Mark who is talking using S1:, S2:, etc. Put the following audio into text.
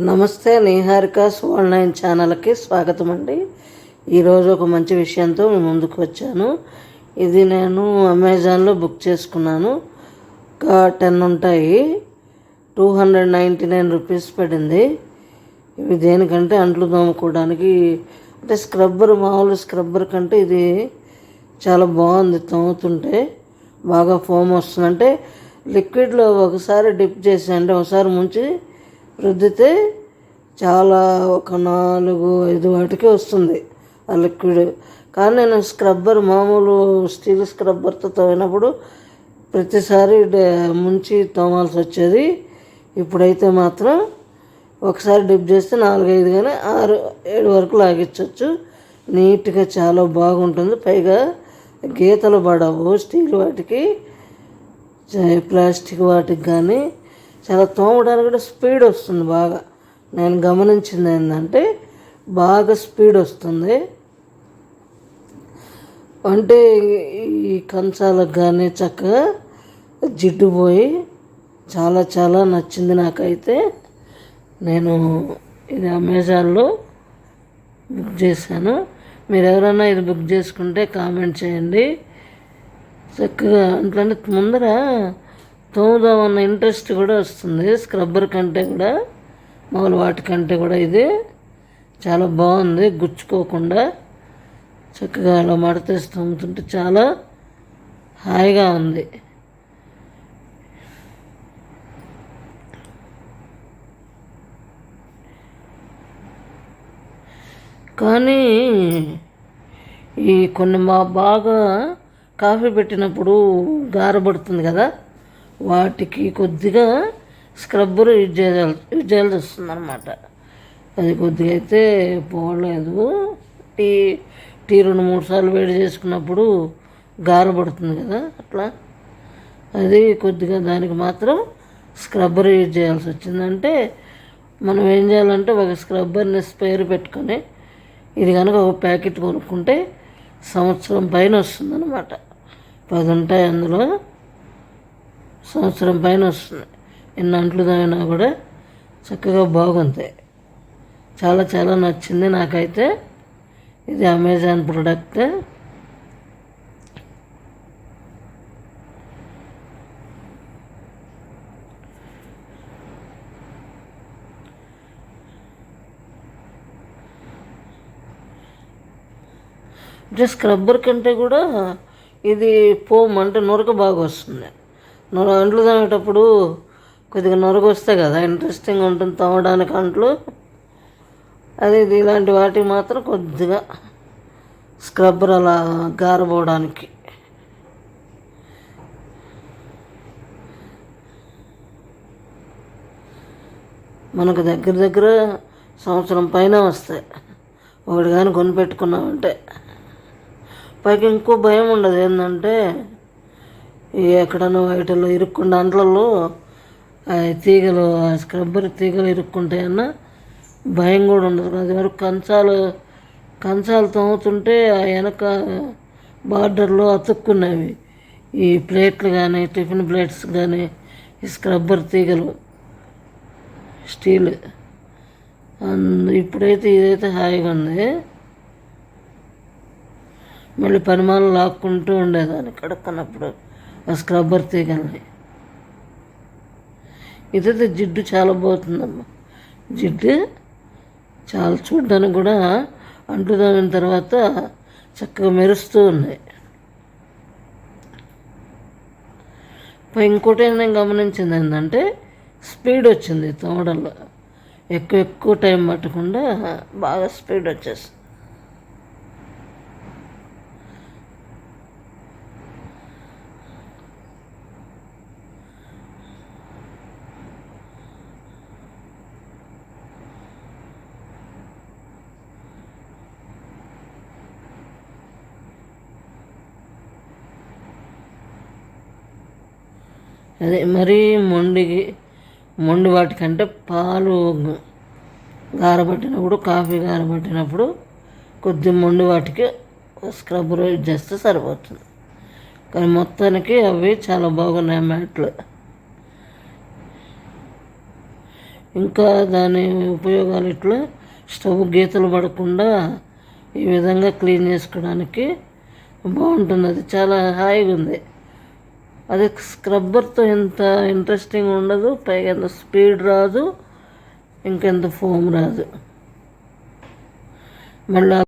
S1: నమస్తే Niharika online nine ఛానల్కి స్వాగతం అండి ఈరోజు ఒక మంచి విషయంతో మీ ముందుకు వచ్చాను. ఇది నేను అమెజాన్లో బుక్ చేసుకున్నాను. ఒక టెన్ ఉంటాయి. Two hundred ninety nine rupees పడింది. ఇవి దేనికంటే అంట్లు తోముకోవడానికి అంటే స్క్రబ్బర్ మామూలు స్క్రబ్బర్ కంటే ఇది చాలా బాగుంది తోముతుంటే. బాగా ఫోమ్ వస్తుందంటే లిక్విడ్లో ఒకసారి డిప్ చేసి అంటే ఒకసారి ముంచి రుద్దితే చాలా ఒక నాలుగు ఐదు వాటికి వస్తుంది ఆ లిక్విడ్. కానీ నేను స్క్రబ్బర్ మామూలు స్టీల్ స్క్రబ్బర్తో తోమినప్పుడు ప్రతిసారి ముంచి తోమాల్సి వచ్చేది. ఇప్పుడైతే మాత్రం ఒకసారి డిప్ చేస్తే నాలుగైదు కానీ ఆరు ఏడు వరకు లాగించవచ్చు నీట్గా చాలా బాగుంటుంది. పైగా గీతలు పడవు స్టీల్ వాటికి ప్లాస్టిక్ వాటికి కానీ చాలా తోమడానికి కూడా స్పీడ్ వస్తుంది బాగా. నేను గమనించింది ఏంటంటే బాగా స్పీడ్ వస్తుంది. అంటే ఈ కంచాలకు కానీ చక్కగా జిడ్డు పోయి చాలా చాలా నచ్చింది నాకైతే. నేను ఇది అమెజాన్లో బుక్ చేశాను. మీరు ఎవరైనా ఇది బుక్ చేసుకుంటే కామెంట్ చేయండి. చక్కగా అంటే ముందర తోముదామన్న ఇంట్రెస్ట్ కూడా వస్తుంది. స్క్రబ్బర్ కంటే కూడా మామూలు వాటికంటే కూడా ఇది చాలా బాగుంది. గుచ్చుకోకుండా చక్కగా అలా మడతేసి తోముతుంటే చాలా హాయిగా ఉంది. కానీ ఈ కొన్ని మా బాగా కాఫీ పెట్టినప్పుడు గారబడుతుంది కదా వాటికి కొద్దిగా స్క్రబ్బర్ యూజ్ చేయాలి యూజ్ చేయాల్సి వస్తుంది అనమాట అది కొద్దిగా అయితే పోలేదు టీ టీ రెండు మూడు సార్లు వేడి చేసుకున్నప్పుడు గారబడుతుంది కదా అట్లా. అది కొద్దిగా దానికి మాత్రం స్క్రబ్బర్ యూజ్ చేయాల్సి వచ్చిందంటే మనం ఏం చేయాలంటే ఒక స్క్రబ్బర్ని స్పేర్ పెట్టుకొని ఇది కనుక ఒక ప్యాకెట్ కొనుక్కుంటే సంవత్సరం పైన వస్తుందన్నమాట. పది ఉంటాయి అందులో. సంవత్సరం పైన వస్తుంది ఎన్ని అంట్లు తాగినా కూడా చక్కగా బాగుంది చాలా చాలా నచ్చింది నాకైతే. ఇది అమెజాన్ ప్రోడక్ట్. అంటే స్క్రబ్బర్ కంటే కూడా ఇది పోమ్ అంటే నురక బాగా వస్తుంది. నొర అంట్లు తోమేటప్పుడు కొద్దిగా నొరగ వస్తాయి కదా ఇంట్రెస్టింగ్ ఉంటుంది తోమడానికి అంట్లు. అదే ఇది ఇలాంటి వాటికి మాత్రం కొద్దిగా స్క్రబ్బర్ అలా గారబోవడానికి. మనకు దగ్గర దగ్గర సంవత్సరం పైన వస్తాయి. ఒకటి కానీ కొనిపెట్టుకున్నామంటే. పైకి ఇంకో భయం ఉండదు. ఏంటంటే ఎక్కడనో వాటిల్లో వాటిలో ఇరుక్కుండా అంట్లలో ఆ తీగలు ఆ స్క్రబ్బర్ తీగలు ఇరుక్కుంటాయన్న భయం కూడా ఉండదు. అది వరకు కంచాలు కంచాలు తోముతుంటే ఆ వెనక బార్డర్లో అతుక్కున్నవి. ఈ ప్లేట్లు కానీ టిఫిన్ ప్లేట్స్ కానీ ఈ స్క్రబ్బర్ తీగలు స్టీల్. ఇప్పుడైతే ఇదైతే హాయిగా ఉంది. మళ్ళీ పనిమాలు లాక్కుంటూ ఉండేదాన్ని కడుక్కున్నప్పుడు. స్క్రబ్బర్ తీగల్ని ఇదైతే జిడ్డు చాలా పోతుందమ్మా జిడ్డు చాలా చూడడానికి కూడా అంట్లు తర్వాత చక్కగా మెరుస్తూ ఉన్నాయి. పై ఇంకోటి నేను గమనించింది ఏంటంటే స్పీడ్ వచ్చింది తోడల్లో ఎక్కువ ఎక్కువ టైం పట్టకుండా బాగా స్పీడ్ వచ్చేస్తుంది అదే మరీ మొండికి మొండి వాటికంటే పాలు గారబట్టినప్పుడు కాఫీ గారబట్టినప్పుడు కొద్ది మొండి వాటికి స్క్రబ్బర్ యూజ్ చేస్తే సరిపోతుంది. కానీ మొత్తానికి అవి చాలా బాగున్నాయి మ్యాట్లు. ఇంకా దాని ఉపయోగాలు ఇట్లా స్టవ్ గీతలు పడకుండా ఈ విధంగా క్లీన్ చేసుకోవడానికి బాగుంటుంది. అది చాలా హాయిగా ఉంది. అది స్క్రబ్బర్తో ఎంత ఇంట్రెస్టింగ్ ఉండదు పైగా ఎంత స్పీడ్ రాదు ఇంకెంత ఫోమ్ రాదు. మళ్ళీ